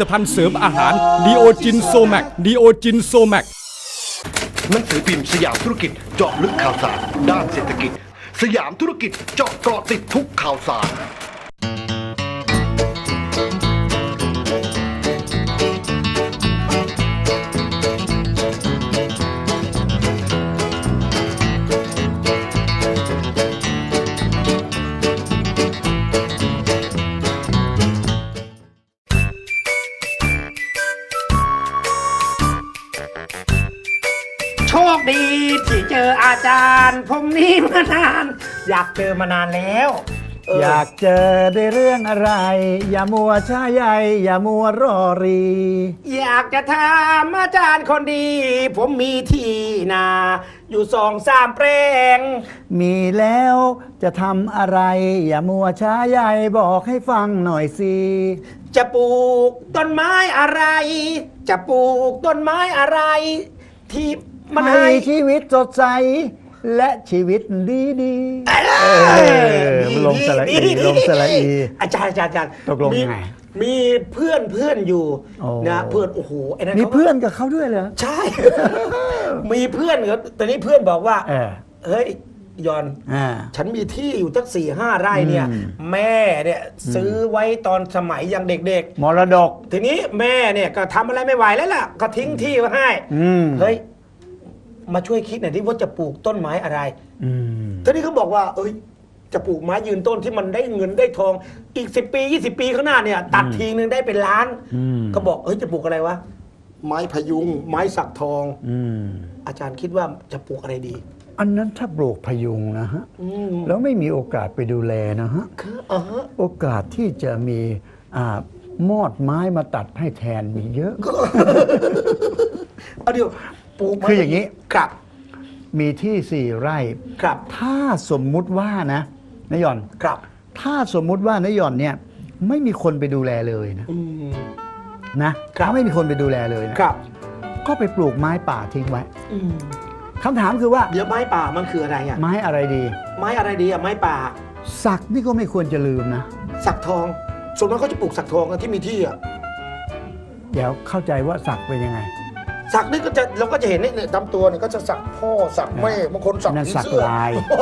ตภัณฑ์เสริมอาหารดีโอจินโซแมกดีโอจินโซแมกหนังสือพิมพ์สยามธุรกิจเจาะลึกข่าวสาร ด้านเศรษฐกิจ สยามธุรกิจเจาะเกาะติดทุกข่าวสาร โชคดีที่เจออาจารย์ผมนี่มานาน อยากเจอมานานแล้วเอยากเจอได้เรื่องอะไร อย่ามัวช้าใยอย่ามัวรอรี อยากจะถามอาจารย์คนดี ผมมีที่นา อยู่สองสามแปลง มีแล้วจะทำอะไร อย่ามัวช้าใยบอกให้ฟังหน่อยสิ จะปลูกต้นไม้อะไร จะปลูกต้นไม้อะไร ที่มันให้ให้ชีวิตสดใส และชีวิตดีดีๆ เออลงสระอีดีดีลงสระอีอาจารย์อาจารย์อาจารย์ตกลงมียังไง มีเพื่อนเพื่อนอยู่โอ้ นะเพื่อนโอ้โหไอ้นั่นมีขาเพื่อนกับเขาด้วยเหรอใช่ มีเพื่อนครับแต่นี่เพื่อนบอกว่า เออเฮ้ยยอน อ่า ฉันมีที่อยู่ตั้งสี่ห้าไร่เนี่ย อืม แม่เนี่ยซื้อไว้ตอนสมัยยังเด็กมรดก ๆ ทีนี้แม่เนี่ยก็ทำอะไรไม่ไหวแล้วล่ะ ก็ทิ้งที่ไว้ให้อืมเฮ้ยมาช่วยคิดหน่อยที่ว่าจะปลูกต้นไม้อะไรอืม ทีนี้เขาบอกว่า เอ้ย จะปลูกไม้ยืนต้นที่มันได้เงินได้ทอง อีกสิปียี่สิปีข้างหน้าเนี่ย ตัดทีนึงได้เป็นล้าน อืม ก็บอกเอ้ยจะปลูกอะไรวะไม้พยุง ไม้สักทอง อืม อาจารย์คิดว่าจะปลูกอะไรดี อันนั้นถ้าปลูกพยุงนะฮะ อืมแล้วไม่มีโอกาสไปดูแลนะฮะ คืออ่าฮะโอกาสที่จะมีอ่ามอดไม้มาตัดให้แทนมีเยอะ เอาเดี๋ยวปลูกไม้คืออย่างนี้ ครับ มีที่สี่ไร่ ครับ ถ้าสมมุติว่านะ นายหย่อน ครับ ถ้าสมมุติว่านายหย่อนเนี่ยไม่มีคนไปดูแลเลยนะอืม นะครับถ้าไม่มีคนไปดูแลเลยนะครับ ก็ไปปลูกไม้ป่าทิ้งไว้อืมคำถามคือว่าเดี๋ยวไม้ป่ามันคืออะไรอะ ไม้อะไรดี ไม้อะไรดีอะ ไม้ป่า สักนี่ก็ไม่ควรจะลืมนะสักทอง ส่วนมากเขาจะปลูกสักทองกันที่มีที่อะ เดี๋ยวเข้าใจว่าสักเป็นยังไงสักนี่ก็จะเราก็จะเห็นเนี่ยเนี่ยตามตัวเนี่ยก็จะสักพ่อสักแม่บางคนสักนั่นผีสักเสื้อลายมันก็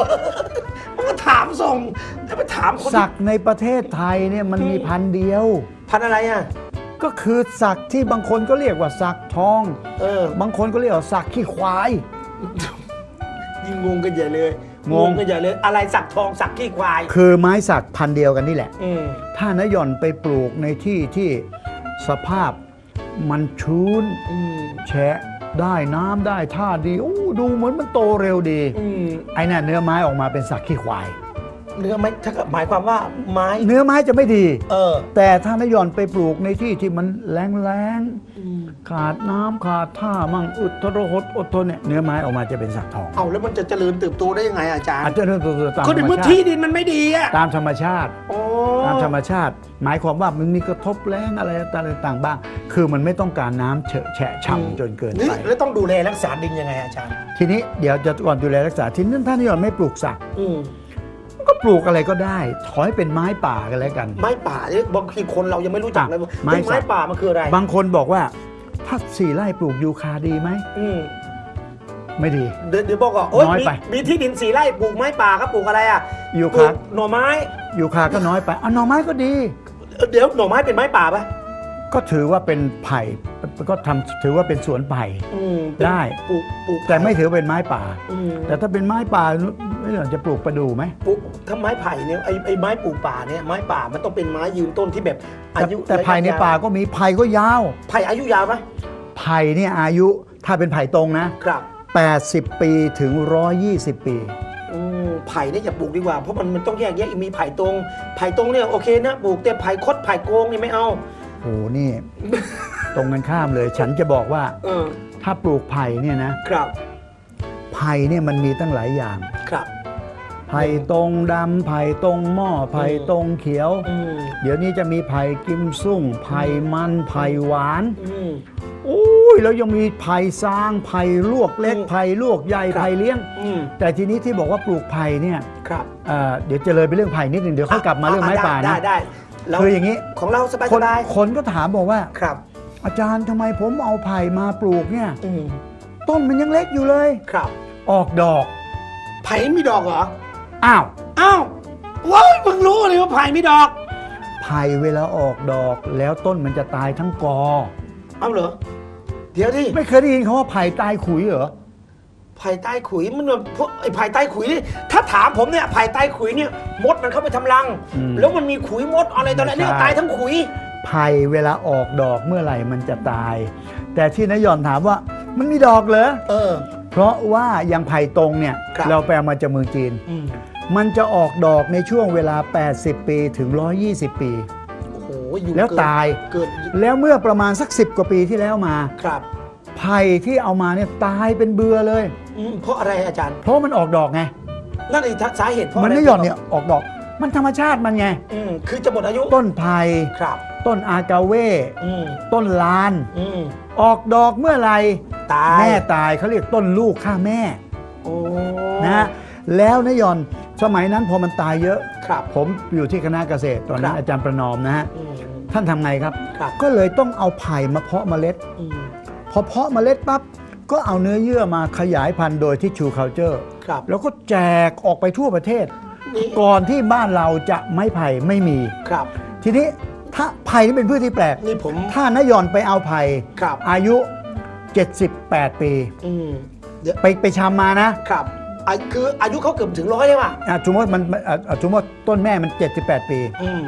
ถามส่งแต่ไปถามคนสักในประเทศไทยเนี่ยมันมีพันธุ์เดียว พันอะไรอะก็คือสักที่บางคนก็เรียกว่าสักทอง เออ บางคนก็เรียกว่าสักขี้ควายยิ่งงงกันใหญ่เลยงงกันใหญ่เลย อะไรสักทองสักขี้ควาย คือไม้สักพันธุ์เดียวกันนี่แหละอืมถ้านายหย่อนไปปลูกในที่ที่สภาพมันชื้นอืมแฉะ ได้น้ำได้ท่าดีโอ้ดูเหมือนมันโตเร็วดีอืมไอ้น่ะเนื้อไม้ออกมาเป็นสักขี้ควาย เนื้อไม้ถ้าเกิดหมายความว่าไม้เนื้อไม้จะไม่ดี เออ แต่ถ้านายหย่อนไปปลูกในที่ที่มันแรงแรงๆ ขาดน้ำขาดท่ามั่งอุดทรหดอดทนเนี่ยเนื้อไม้ออกมาจะเป็นสักทองเอาแล้วมันจะเจริญเติบโตได้ยังไงอาจารย์อาจจะเริ่มตัวตามธก็รในรมเมื่อชาที่ติดินมันไม่ดีอะตามธรรมชาติ โอ้ตามธรรมชาติ หมายความว่ามันมีกระทบแรงอะไรต่างๆบ้าง คือมันไม่ต้องการน้ำเฉอะแฉะฉ่ำจนเกินนี่ไป แล้วต้องดูแลรักษาดินยังไงอาจารย์ ทีนี้เดี๋ยวจะก่อนดูแลรักษาทีนี้ท่านนิยมไม่ปลูกสักอืมก็ปลูกอะไรก็ได้ ถอยเป็นไม้ป่ากันแล้วกัน ไม้ป่าเนี่ยบางทีคนเรายังไม่รู้จักเลยว่าไม้เฮ้ยสักไม้ป่ามันคืออะไร บางคนบอกว่า ถ้าสี่ไร่ปลูกยูคาดีไหมอืมไม่ดี เดี๋ยวเดี๋ยวบอกก่อนโอ๊ยน้อยมีไป มีที่ดินสีไร่ปลูกไม้ป่าครับปลูกอะไรอะยูปลูคากหน่อไม้ ยูคาก็น้อยไปอะหน่อไม้ก็ดีเออเดี๋ยวหน่อไม้เป็นไม้ป่าปะ ก็ถือว่าเป็นไผ่ก็ทำถือว่าเป็นสวนไผ่ อืมเป็นได้ ปลูกปลูกแต่ไม่ถือเป็นไม้ป่า อืมแต่ถ้าเป็นไม้ป่าไม่อยากจะปลูกประดู่ไหมปลูกถ้าไม้ไผ่เนี่ยไอ้ไอ้ไม้ปลูกป่าเนี่ยไม้ป่ามันต้องเป็นไม้ยืนต้นที่แบบอาแต่ยุแต่ไผ่ในป่าก็มีไผ่ก็ยาว ไผ่อายุยาวปะไผ่เนี่ยอายุถ้าเป็นไผ่ตรงนะ ครับ 80 ปีถึง 120 ปี อืมไผ่เนี่ยอย่าปลูกดีกว่า เพราะมันมันต้องแยกแยะมีไผ่ตรง ไผ่ตรงเนี่ยโอเคนะปลูกแต่ไผ่คดไผ่โกงนี่ไม่เอาโห นี่ ตรงกันข้ามเลย ฉันจะบอกว่าเออถ้าปลูกไผ่เนี่ยนะครับ ไผ่เนี่ยมันมีตั้งหลายอย่าง ครับ ไผ่ตรงดำไผ่ตรงหม้อไผ่ตรงเขียว อืมเดี๋ยวนี้จะมีไผ่กิมซุ่งไผ่มันไผ่หวานอืมโอ้ยแล้วยังมีไผ่ซางไผ่ลวกเล็กอืมไผ่ลวกใหญ่ครับ ไผ่เลี้ยง อืมแต่ทีนี้ที่บอกว่าปลูกไผ่เนี่ยครับเอ่อเดี๋ยวจะเลยไปเรื่องไผ่นิดหนึ่งเดี๋ยวค่อยกลับมาเรื่องไม้ป่าได้นะ ได้ เราคืออย่างนี้ ของเราสบายคสนบายคนก็ถามบอกว่า ครับ อาจารย์ทำไมผมเอาไผ่มาปลูกเนี่ย อืมต้นมันยังเล็กอยู่เลย ครับออกดอก ไผ่มีดอกเหรออ้าว อ้าวว้ายเพิ่งรู้เลยว่าไผ่มีดอกไผ่เวลาออกดอกแล้วต้นมันจะตายทั้งกอ เอาเหรอเดี๋ยวดิไม่เคยได้ยินเขาว่าไผ่ตายขุยเหรอ ไผ่ใต้ขุยมันแบบพวกไอ้ไผ่ใต้ขุยนี่ถ้าถามผมเนี่ยไผ่ใต้ขุยเนี่ยมดมันเข้าไปทำรัง อืม แล้วมันมีขุยมดอะไรต่ออะไรเนี่ยใช่ตายทั้งขุย ไผ่เวลาออกดอกเมื่อไหร่มันจะตาย แต่ที่นายหยอนถามว่ามันมีดอกเหรอ เออ เพราะว่าอย่างไผ่ตรงเนี่ยครับ เราไปเอามาจากเมืองจีน อืมมันจะออกดอกในช่วงเวลา 80 ปีถึง 120 ปี โอ้โหอยู่แล้วเกินตาย เกิดแล้วเมื่อประมาณสัก 10 กว่าปีที่แล้วมา ครับไผ่ที่เอามาเนี่ยตายเป็นเบือเลย อืมเพราะอะไรอาจารย์ เพราะมันออกดอกไง นั่นเองสาเหตุเพราะมันอะไรไม่หย่อนเนี่ยออกดอก มันธรรมชาติมันไง อืมคือจะหมดอายุ ต้นไผ่ครับ ต้นอากาเว่อืมต้นลานอืมออกดอกเมื่อไหร่ตายแม่ตายเขาเรียกต้นลูกฆ่าแม่โอ้นะฮะแล้วนายหยอนสมัยนั้นพอมันตายเยอะครับผมอยู่ที่คณะเกษตรตอนนั้ครันบอาจารย์ประนอมนะฮะอืมท่านทำไงครับครับ ก็เลยต้องเอาไผ่มาเพาะเมล็ด อืมพอเพาะเมล็ดปั๊บก็เอาเนื้อเยื่อมาขยายพันธุ์โดยที่ชูเคาเจอร์ครับแล้วก็แจกออกไปทั่วประเทศนี่ก่อนที่บ้านเราจะไม้ไผ่ไม่มี ครับ ทีนี้ถ้าไผ่นี่เป็นพืชที่แปลกนี่ผมถ้านายอนไปเอาไผ่ครับ อายุ 78 ปีอืมเดี๋ยวไปไปชำมานะครับอะคืออายุเขาเกือบถึงร้อยเลยว่ะอะสมมติมันอะอะสมมติต้นแม่มัน 78 ปี อืม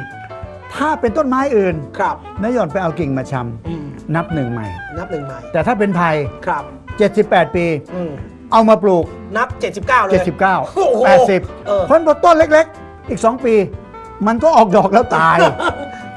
ถ้าเป็นต้นไม้อื่น ครับนายอนไปเอากิ่งมาชอืมำ นับหนึ่งใหม่ นับหนึ่งใหม่ แต่ถ้าเป็นไผ่ครับ 78 ปี อืมเอามาปลูก นับ 79 เลย 79 โอ้โห80 เออ เพราะพอต้นเล็กๆ อีก 2 ปี มันก็ออกดอกแล้วตาย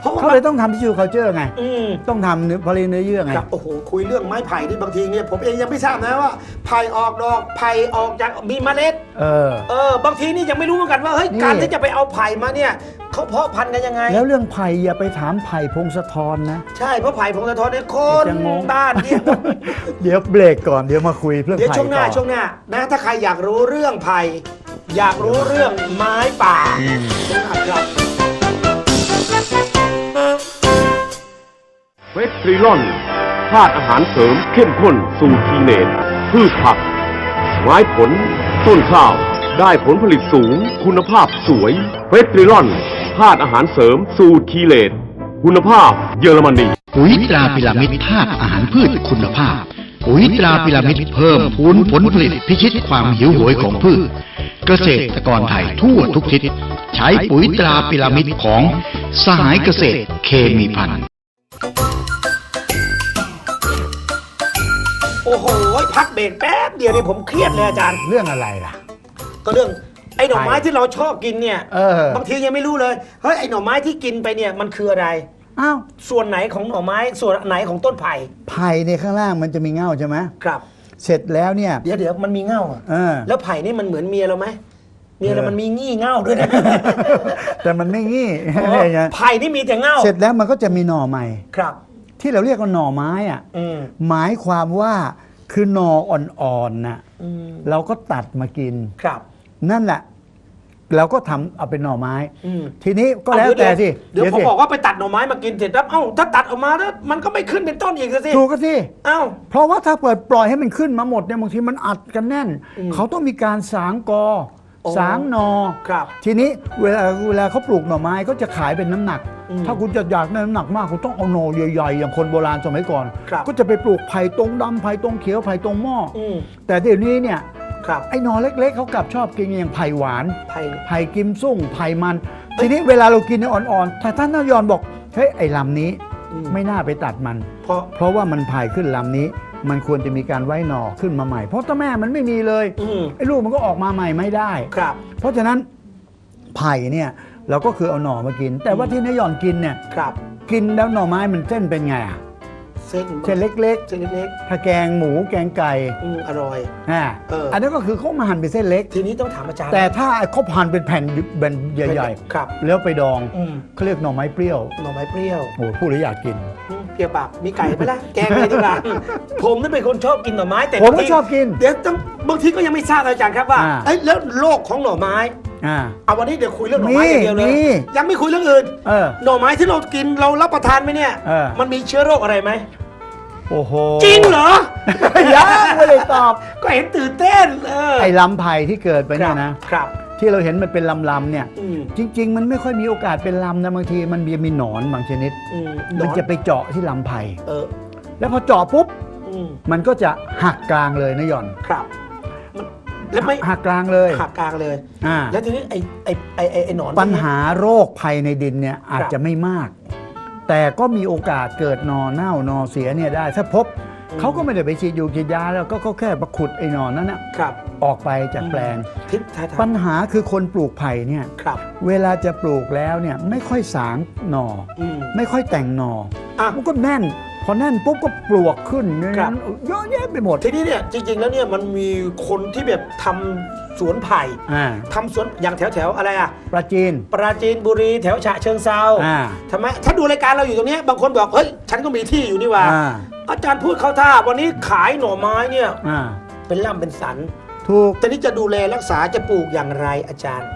เพราะว่าเขาเลยต้องทำที่ชูเคาเจอร์ไง อืมต้องทำเนื้อผลิตเนื้อเยื่อไง ครับโอ้โหคุยเรื่องไม้ไผ่นี่บางทีเนี่ยผมเองยังไม่ทราบนะว่าไผ่ออกดอกไผ่ออกจากมีเมล็ด เออ เออบางทีนี่ยังไม่รู้เหมือนกันว่าเฮ้ยนี่ การที่จะไปเอาไผ่มาเนี่ยเขาเพาะพันธุ์กันยังไง แล้วเรื่องไผ่อย่าไปถามไผ่พงศธรนะ ใช่เพราะไผ่พงศธรเนี่ยคนจะงง บ้านเนี่ย เดี๋ยวเบรกก่อนเดี๋ยวมาคุยเรื่องเดี๋ยวไผ่ช่วงหน้าต่อช่วงหน้านะถ้าใครอยากรู้เรื่องไผ่อยากรู้เรื่องไม้ป่าช่วงหน้าครับ เวสตรีลอนธาตุอาหารเสริมเข้มข้นสูตรทีเนตพืชผัก ไม้ผล ต้นข้าว ได้ผลผลิตสูง คุณภาพสวย เวสตรีลอนธาตุอาหารเสริมสูตรคีเลตคุณภาพเยอรมนีปุ๋ยตราพิรามิดธาตุอาหารพืชคุณภาพ ปุ๋ยตราพิรามิดเพิ่มพูนผลผลิตพิชิตความหิวโหยของพืช เกษตรกรไทยทั่วทุกทิศ ใช้ปุ๋ยตราพิรามิดของสหายเกษตรเคมีพันธุ์ โอ้โห พักเบรกแป๊บเดียวนี่ผมเครียดเลยอาจารย์ เรื่องอะไรล่ะ ก็เรื่องไอ้หน่อไม้ไผ่ที่เราชอบกินเนี่ยเออบางทียังไม่รู้เลยเฮ้ยไอ้หน่อไม้ที่กินไปเนี่ยมันคืออะไรอ้าวส่วนไหนของหน่อไม้ส่วนไหนของต้นไผ่ไผ่ในข้างล่างมันจะมีเง่าใช่ไหมครับ เสร็จแล้วเนี่ยเดี๋ยวเดี๋ยวมันมีเง่าอะเออ แล้วไผ่นี่มันเหมือนเมียเราไหมเมียเราเออมันมีงี้เง่าด้วยนะแต่มันไม่งี้อ๋ออะไรเงี้ยไผ่นี่มีแต่เง่า เสร็จแล้วมันก็จะมีหน่อใหม่ครับ ที่เราเรียกว่าหน่อไม้อะอืมหมายความว่าคือหน่ออ่อนๆน่ะอืมเราก็ตัดมากินครับ นั่นแหละเราก็ทำเอาเป็นหน่อไม้อืมทีนี้ก็แล้วแต่สิเดี๋ยวผมสิบอกว่าไปตัดหน่อไม้มากินเสร็จแล้วเอ้าถ้าตัดออกมาแล้วมันก็ไม่ขึ้นเป็นต้นอีกสิถูกก็สิเอ้าเพราะว่าถ้าเปิดปล่อยให้มันขึ้นมาหมดเนี่ยบางทีมันอัดกันแน่นอืมเขาต้องมีการสางกอโอ้ สางหนอ ครับ ทีนี้เวลาเวลาเขาปลูกหน่อไม้ก็จะขายเป็นน้ำหนัก อืมถ้าคุณจะอยากได้น้ำหนักมาก คุณต้องเอาหน่อใหญ่ๆ อย่างคนโบราณสมัยก่อน ครับ ก็จะไปปลูกไผ่ตรงดำไผ่ตรงเขียวไผ่ตรงหม้อออืมแต่เดี๋ยวนี้เนี่ยครับไอ้หน่อเล็กๆเขากลับชอบกินอย่างไผ่หวาน ไผ่ไผ่กิมซุ่งไผ่มัน ทีนี้เวลาเรากินเนี่ยอ่อนๆแต่ท่านนายอนบอกเฮ้ยไอ้ลำนี้อืมไม่น่าไปตัดมัน เพราะเพราะว่ามันไผ่ขึ้นลำนี้ มันควรจะมีการไว้หน่อขึ้นมาใหม่ เพราะถ้าแม่มันไม่มีเลยอืม ไอ้ลูกมันก็ออกมาใหม่ไม่ได้ ครับ เพราะฉะนั้นไผ่เนี่ยเราก็คือเอาหน่อมากิน แต่ว่าที่นายอนกินเนี่ย ครับ กินแล้วหน่อไม้มันเส้นเป็นไงอะ เส้นเส้นเล็กเส้นเล็กๆถ้าแกงหมูแกงไก่ๆอืมอร่อย อ่าเอออั อันนั้นก็คือเขามาหั่นเป็นเส้นเล็ก ทีนี้ต้องถามอาจารย์แต่ถ้าเขาหั่นเป็นแผ่นแผ่นใหญ่ ครับ ๆ แล้วไปดองอืมเขาเรียกหน่อไม้เปรี้ยวหน่อไม้เปรี้ยวโอ้โหพูดแล้วอยากกิน อืมเปรี้ยวปากมีไก่ไหมล่ะแกงเลยดีกว่า ผมนี่เป็นคนชอบกินหน่อไม้แต่ผมก็บางทีชอบกินเดี๋ยวต้องบางทีก็ยังไม่ทราบอาจารย์ครับว่าอ่า เอ้ยแล้วโลกของหน่อไม้ อ่า เอาวันนี้เดี๋ยวคุยเรื่องหน่อไม้มีอย่างเดียวเลยมี ยังไม่คุยเรื่องอื่น เออ หน่อไม้ที่เรากินเรารับประทานไหมเนี่ย เออ มันมีเชื้อโรคอะไรไหม โอ้โหจริงเหรอ ยังไม่ได้ตอบ ก็เห็นตื่นเต้นเออไอ้ลำไผ่ที่เกิดไปเนี่ยนะ ครับ ที่เราเห็นมันเป็นลำๆเนี่ย อืมจริง ๆ มันไม่ค่อยมีโอกาสเป็นลำนะบางทีมันมีมีหนอนบางชนิด อืมมันจะไปเจาะที่ลำไผ่เออแล้วพอเจาะปุ๊บ อืมมันก็จะหักกลางเลยนะหย่อนครับมันแล้วไม่หักกลางเลยหักกลางเลย อ่าแล้วทีนี้ไอ้ไอ้ไอ้ไอ้ไอ้หนอน ปัญหาโรคภัยในดินเนี่ยอาจจะไม่มาก แต่ก็มีโอกาสเกิดหนอเน่าหนอเสียเนี่ยได้ ถ้าพบเขาก็ไม่ได้ไปฉีดยูฉีดยาแล้วก็ก็แค่ประขุดไอ้หนอนนั้นนะครับออกไปจากแปลง ทิศทางปัญหาคือคนปลูกไผ่เนี่ยครับ เวลาจะปลูกแล้วเนี่ยไม่ค่อยสางหน่ออืมไม่ค่อยแต่งหน่ออะ มันก็แน่น พอแน่นปุ๊บก็ปลวกขึ้นเนี่ยครับ เยอะแยะไปหมด ทีนี้เนี่ยจริง ๆ แล้วเนี่ยมันมีคนที่แบบทำ สวนไผ่อ่าทำสวนอย่างแถวแถวๆอะไรอะปลาจีนปราจีนบุรีแถวฉะเชิงเซาอ่าทำไมถ้าดูรายการเราอยู่ตรงเนี้ยบางคนบอกเฮ้ยฉันก็มีที่อยู่นี่หว่าอ่าอาจารย์พูดเข้าท่าวันนี้ขายหน่อไม้เนี่ยอ่าเป็นล่ำเป็นสันถูกแต่นี่จะดูแลรักษาจะปลูกอย่างไรอาจารย์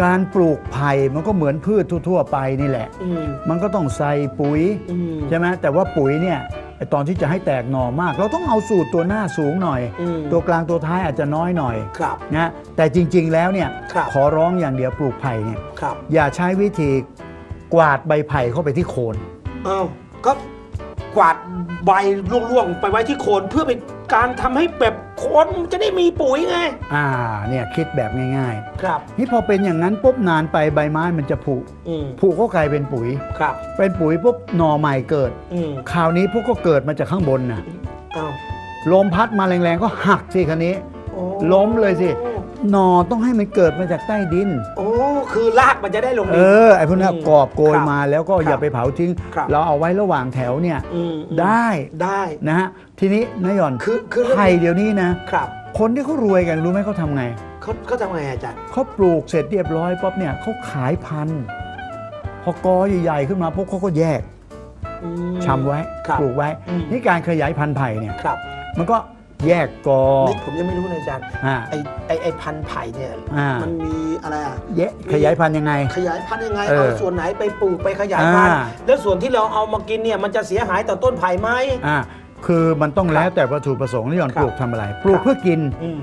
การปลูกไผ่มันก็เหมือนพืชทั่ว ๆ ไปนี่แหละอืมมันก็ต้องใส่ปุ๋ยอืมใช่ไหมแต่ว่าปุ๋ยเนี่ย ไอ้ตอนที่จะให้แตกหน่อมาก เราต้องเอาสูตรตัวหน้าสูงหน่อย อืมตัวกลางตัวท้ายอาจจะน้อยหน่อยครับ นะแต่จริงๆแล้วเนี่ยครับ ขอร้องอย่างเดียวปลูกไผ่เนี่ยครับ อย่าใช้วิธีกวาดใบไผ่เข้าไปที่โคนอ้าวก็กวาดใบร่วงๆไปไว้ที่โคนเพื่อเป็นการทำให้แบบโคนมันจะได้มีปุ๋ยไง อ่า เนี่ยคิดแบบง่าย ครับ ๆ นี่พอเป็นอย่างนั้นปุ๊บนานไปใบไม้มันจะผุ อืมผุก็กลายเป็นปุ๋ย ครับ เป็นปุ๋ยปุ๊บหน่อใหม่เกิด อืมคราวนี้พวกก็เกิดมาจากข้างบนนะอ้าวลมพัดมาแรงๆก็หักสิคันนี้ โอ้ล้มเลยสิ หน่อต้องให้มันเกิดมาจากใต้ดิน โอ้คือรากมันจะได้ลงเอดิน อไอ้พวกนี้อืมกอบโกยครับมาแล้วก็อย่าครับไปเผาทิ้ง ครับ เราเอาไว้ระหว่างแถวเนี่ยอืมอืมได้ได้ นะฮะทีนี้นายหย่อนคือคือเรื่องไผ่เดี๋ยวนี้นะ ครับคนที่เขารวยกันรู้ไหมเขาทำไง เขาเขาทำไงอาจารย์ เขาปลูกเสร็จเรียบร้อยป๊บเนี่ยเขาขายพันธุ์พอกอใหญ่ๆขึ้นมาพวกเขาก็แยกอืมชำไว้ครับปลูกไว้ อืม นี่การขยายพันธุ์ไผ่เนี่ย ครับ มันก็ แยกกอ นี่ผมยังไม่รู้เลยอาจารย์อ่าไอไอไอพันธุ์ไผ่เนี่ยอ่ามั มันมีอะไรอะแยกขยายพันธุ์ยังไง ขยายพันธุ์ยังไงเออเอาส่วนไหนไปปลูกไปขยายพันธุ์อ่า แล้วส่วนที่เราเอามากินเนี่ยมันจะเสียหายต่อต้นไผ่ไหม อ่าคือมันต้องแล้วแต่วัตถุประสงค์นี่หย่อนครับ ปลูกทำอะไร ปลูกเพื่อกิน อืม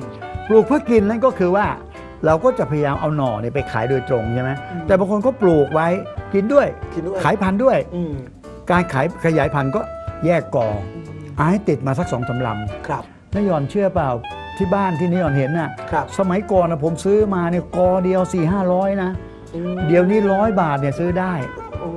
ปลูกเพื่อกินนั่นก็คือว่า เราก็จะพยายามเอาหน่อเนี่ยไปขายโดยตรงใช่ไหมอืม แต่บางคนก็ปลูกไว้กินด้วยกินด้วยขายพันธุ์ด้วย อืมการขายขยายพันธุ์ก็แยกกอเอาให้ติดมาสักสองสามลครับำ นายหย่อนเชื่อเปล่าที่บ้านที่นายหย่อนเห็นน่ะครับสมัยก่อนนะผมซื้อมาเนี่ยกอเดียว4ี่ห้าร้อยนะอืมเดี๋ยวนี้ร้อยบาทเนี่ยซื้อได้โอ้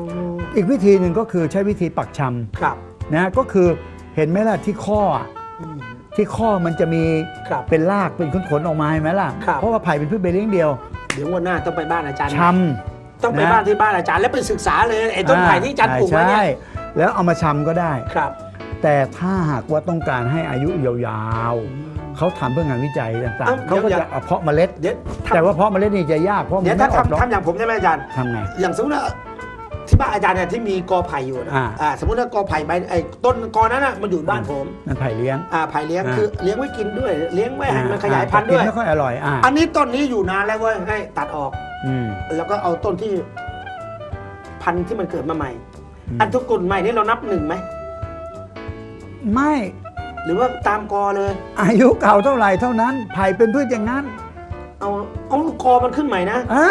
อีกวิธีหนึ่งก็คือใช้วิธีปักชครับำนะก็คือเห็นไหมล่ะที่ข้ออะอืมที่ข้อมันจะมีครับเป็นรากเป็นขนๆออกมาเห็นไหมล่ะครับเพราะว่าไผ่เป็นพืชใบเลี้ยงเดียว เดี๋ยววันหน้าต้องไปบ้านอาจารย์ชต้องไปนะบ้านที่บ้านอาจารย์แล้วไปศึกษาเลยไอ้ำต้นไผ่ที่อาจารย์ปลูกไว้เนี่ยใช่แล้วเอามาชำก็ได้ครับ แต่ถ้าหากว่าต้องการให้อายุยาวๆ เขาทำเพื่องานวิจัยต่างเอ้าๆเขาก็เดี๋ยวจะเอาเพาะเมล็ด เดี๋ยวทำ แต่ว่าเพาะเมล็ดนี่จะยากเพราะมัเดี๋ยนวไม่ถ้าออกดอกทำทำอย่างผมใช่ไหมอาจารย์ ทำไง อย่างสมมติว่าที่บ้านอาจารย์เนี่ยที่มีกอไผ่อยู่นะอ่า อ่าสมมติว่ากอไผ่ใบไอ้ต้นกอนั้นน่ะมันอยู่บ้านผมนั่นไผ่เลี้ยง อ่าไผ่เลี้ยงอ่า คือเลี้ยงไว้กินด้วย เลี้ยงไว้ให้มันขยายอ่พันธุ์ด้วยแต่กินไม่ค่อยอร่อยอ่าอันนี้ต้นนี้อยู่นานแล้วเว้ยให้ตัดออก อืม แล้วก็เอาต้นที่ พันธุ์ที่มันเกิดมาใหม่ อืม อันทุกกลุ่นใหม่นี่เรานับหนึ่งไหม ไม่ หรือว่าตามกอเลย อายุเก่าเท่าไหร่เท่านั้น ไผ่เป็นพืชอย่างนั้นเอาเอากอมันขึ้นใหม่นะ อะ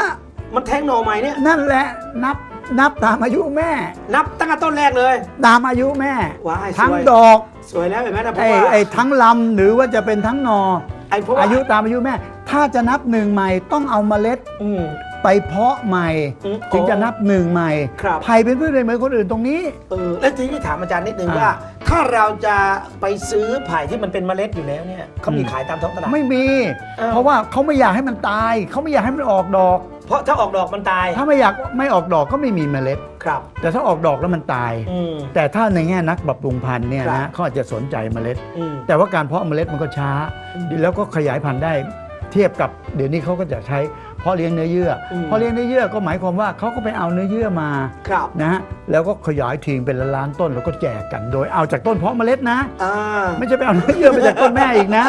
มันแทงหน่อใหม่เนี่ย นั่นแหละนับนับตามอายุแม่ นับตั้งแต่ต้นแรกเลย ตามอายุแม่ ว้ายทั้งสวย ดอกสวยแล้วเห็นไหมนะเพไอ้ราะว่าไอ้ทั้งลำหรือว่าจะเป็นทั้งหนอ ไอ้เพราะว่าอายุตามอายุแม่ ถ้าจะนับหนึ่งใหม่ต้องเอาเมล็ด อืม ไปเพาะใหม่ อืมถึงจะนับหนึ่งใหม่ครับไผ่เป็นพืชเลยเหมือนคนอื่นตรงนี้ เออแล้วทีนี้ถามอาจารย์นิดนึงอ่า ว่า ถ้าเราจะไปซื้อไผ่ที่มันเป็นเมล็ดอยู่แล้วเนี่ยเขามีอืมขายตามท้องตลาด ไม่มีอ้าวเพราะว่าเขาไม่อยากให้มันตาย เขาไม่อยากให้มันออกดอก เพราะถ้าออกดอกมันตายถ้าไม่อยากไม่ออกดอกก็ไม่มีเมล็ด ครับ แต่ถ้าออกดอกแล้วมันตาย อืม แต่ถ้าในแง่นักปรับปรุงพันธุ์เนี่ยครันะบ เขาอาจจะสนใจเมล็ด อืม แต่ว่าการเพาะเมล็ดมันก็ช้าแล้วก็ขยายพันธุ์ได้ เทียบกับเดี๋ยวนี้เขาก็จะใช้เพาะเลี้ยงเนื้อเยื่ออมเพาะเลี้ยงเนื้อเยื่อก็หมายความว่าเขาก็ไปเอาเนื้อเยื่อมาครับนะฮะแล้วก็ขยายทิ้งเป็นล้านๆต้นแล้วก็แจกกันโดยเอาจากต้นเพาะเมล็ดนะ อ่า ไม่ใช่ไปเอาเนื้อเยื่อมาจากต้นแม่อีกนะ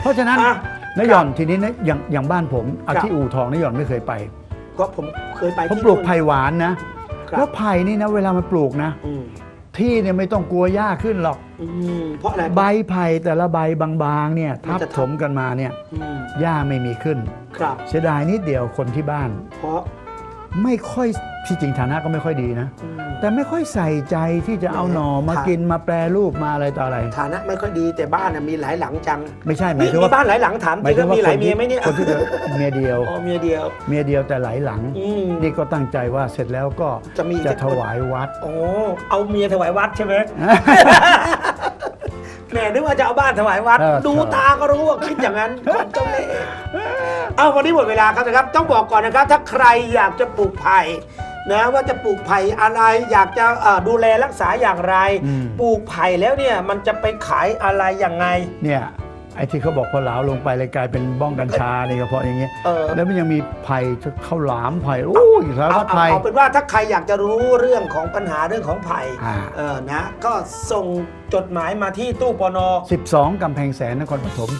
เพราะฉะนั้นอะนายหย่อนทีนี้นะอย่างอย่างบ้านผมเอาครับ ที่อู่ทองนายหย่อนไม่เคยไป ก็ผมเคยไปผมที่ปลูกนู่น ไผ่หวานนะ ครับ แล้วไผ่นี่นะ เวลามันปลูกนะ อืม ที่เนี่ยไม่ต้องกลัวหญ้าขึ้นหรอก อืมเพราะอะไรใบไผ่แต่ละใบบางๆเนี่ยมันทับจะทับถมกันมาเนี่ยอืมหญ้าไม่มีขึ้น ครับ เสียดายนิดเดียวคนที่บ้าน เพราะไม่ค่อย ที่จริงฐานะก็ไม่ค่อยดีนะอืมแต่ไม่ค่อยใส่ใจที่จะเอาหน่อมาครับกินมาแปรรูปมาอะไรต่ออะไร ฐานะไม่ค่อยดีแต่บ้านน่ะมีหลายหลังจัง ไม่ใช่หมายมีถึงมีว่าบ้านหลายหลังถามจหมายริงถึงว่าว่ามีหลายคนเมีที่ยไหมเนี่ยคนที่เกิดเมียเดียวอ๋อเมียเดียว เมียเดียวแต่หลายหลังอืมนี่ก็ตั้งใจว่าเสร็จแล้วก็จะมีจะสักคนถวายวัดโอ้เอาเมียถวายวัดใช่ไหมแหมนึกว่าจะเอาบ้านถวายวัดเออดูตาก็รู้ว่าคิดอย่างนั้นคนเจ้าเล่ห์เอาวันนี้หมดเวลาครับนะครับ ต้องบอกก่อนนะครับ ถ้าใครอยากจะปลูกไผ่ นะว่าจะปลูกไผ่อะไรอยากจะเอ่อดูแลรักษาอย่างไรอืมปลูกไผ่แล้วเนี่ยมันจะไปขายอะไรยังไงเนี่ย ไอ้ที่เขาบอกพอเหลาลงไปเลยกลายเป็นบ้องกัญชานี่ก็เพราะอย่างเงี้ยเออ แล้วมันยังมีไผ่ข้าวหลามไผ่โอ้ยสารเอาพัดเอาไผ่ เอาเป็นว่าถ้าใครอยากจะรู้เรื่องของปัญหาเรื่องของไผ่อ่า เออนะ ก็ส่งจดหมายมาที่ตู้ปน 12 กำแพงแสนนครปฐม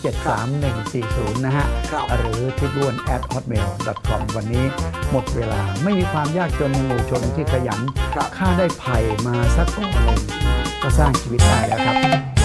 73140 นะฮะ ครับ หรือทิดวน at hotmail com วันนี้หมดเวลาไม่มีความยากจนในหมู่ชนที่ขยัน ครับ ค่าได้ไผ่มาสักก้อนหนึ่งก็สร้างชีวิตได้แล้วครับสวัสดีครับ